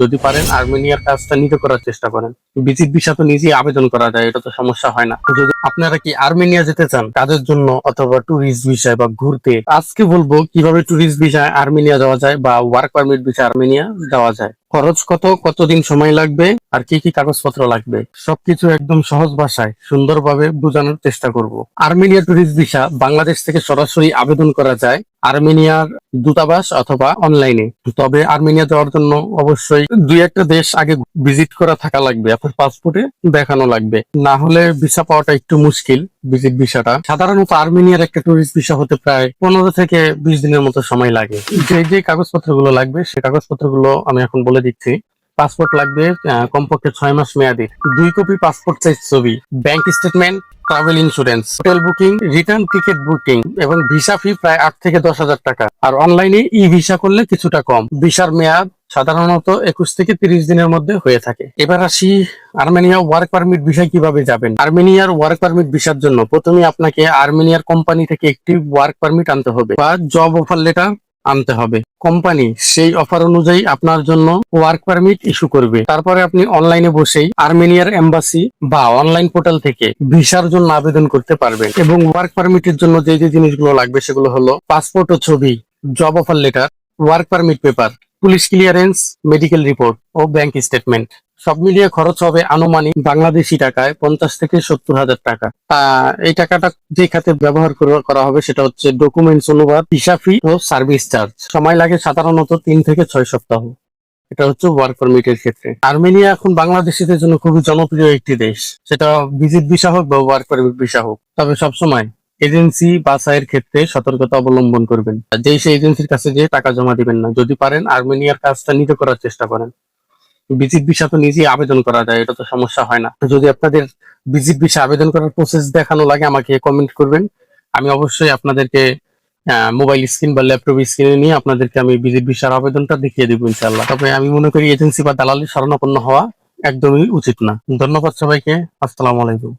যদি পারেন, আর্মেনিয়ার কাজটা নিজে করার চেষ্টা করেন। ভিজিট ভিসা তো নিজেই আবেদন করা যায়, এটা তো সমস্যা হয় না। যদি আপনারা কি আর্মেনিয়া যেতে চান, কাজের জন্য অথবা ট্যুরিস্ট ভিসায় বা ঘুরতে, আজকে বলব কীভাবে ট্যুরিস্ট ভিসায় আর্মেনিয়া যাওয়া যায় বা ওয়ার্ক পারমিট ভিসা আর্মেনিয়া যাওয়া যায়। খরচ কত, কতদিন সময় লাগবে? আর কি কি কাগজপত্র লাগবে? সবকিছু একদম সহজ ভাষায়, সুন্দরভাবে বোঝানোর চেষ্টা করব। আর্মেনিয়া ট্যুরিস্ট ভিসা বাংলাদেশ থেকে সরাসরি আবেদন করা যায় আর্মেনিয়ার দূতাবাস অথবা অনলাইনে। তবে আর্মেনিয়া যাওয়ার জন্য অবশ্যই দুই একটা দেশ আগে ভিজিট করা থাকা লাগবে, আপনার পাসপোর্টে দেখানো লাগবে। না হলে ভিসা পাওয়াটা একটু মুশকিল ভিজিট ভিসাটা সাধারণত আর্মেনিয়ার একটা টুরিস্ট ভিসা হতে প্রায় পনেরো থেকে বিশ দিনের মতো সময় লাগে। যে যে কাগজপত্রগুলো লাগবে, সে কাগজপত্রগুলো আমি এখন বলে দিচ্ছি। পাসপোর্ট লাগবে কমপক্ষে ছয় মাস মেয়াদি। দুই কপি পাসপোর্ট সাইজ ছবি bank statement travel insurance hotel booking return ticket booking এবং ভিসা ফি প্রায় আট থেকে দশ হাজার টাকা। আর অনলাইনে ই ভিসা করলে কিছুটা কম। ভিসার মেয়াদ সাধারণত একুশ থেকে তিরিশ দিনের মধ্যে হয়ে থাকে। এবার আসি আর্মেনিয়া ওয়ার্ক পারমিট ভিসা কীভাবে যাবেন? আর্মেনিয়ার ওয়ার্ক পারমিট ভিসার জন্য প্রথমে আপনাকে আর্মেনিয়ার কোম্পানি থেকে একটি ওয়ার্ক পারমিট আনতে হবে। বা জব অফার লেটার আনতে হবে। কোম্পানি সেই অফার অনুযায়ী আপনার জন্য ওয়ার্ক পারমিট ইস্যু করবে। তারপরে আপনি অনলাইনে বসেই আর্মেনিয়ার এম্বাসি বা অনলাইন পোর্টাল থেকে ভিসার জন্য আবেদন করতে পারবেন। এবং ওয়ার্ক পারমিটের জন্য যে যে জিনিসগুলো লাগবে সেগুলো হলো পাসপোর্ট ও ছবি job offer letter work permit paper police clearance medical report ও ব্যাংক স্টেটমেন্ট সব মিলিয়ে খরচ হবে আনুমানিক বাংলাদেশি টাকায় পঞ্চাশ থেকে সত্তর হাজার টাকা। এই টাকাটা যে খাতে ব্যবহার করা- হবে সেটা হচ্ছে ডকুমেন্টস অনুবাদ ভিসা ফি ও সার্ভিস চার্জ সময় লাগে সাধারণত তিন থেকে ছয় সপ্তাহ। এটা হচ্ছে ওয়ার্ক পারমিটের ক্ষেত্রে। আর্মেনিয়া এখন বাংলাদেশিদের জন্য খুবই জনপ্রিয় একটি দেশ। সেটা ভিজিট ভিসা হোক বা ওয়ার্ক পারমিট ভিসা হোক। তবে সবসময় এজেন্সি বাছাইয়ের ক্ষেত্রে সতর্কতা অবলম্বন করবেন। যেই সেই এজেন্সির কাছে যে টাকা জমা দিবেন না। যদি পারেন আর্মেনিয়ার কাজটা নিজে করার চেষ্টা করেন। ভিজিট ভিসা তো নিজেই আবেদন করা যায়, এটা তো সমস্যা হয় না। যদি আপনাদের ভিজিট ভিসা আবেদন করার প্রসেস দেখানো লাগে, আমাকে কমেন্ট করবেন। আমি অবশ্যই আপনাদেরকে মোবাইল স্ক্রিন বা ল্যাপটপ স্ক্রিনে নিয়ে আপনাদেরকে আমি ভিজিট ভিসার আবেদনটা দেখিয়ে দিব ইনশাল্লাহ তবে আমি মনে করি এজেন্সি বা দালালের শরণাপন্ন হওয়া একদমই উচিত না। ধন্যবাদ সবাইকে। আসসালামু আলাইকুম।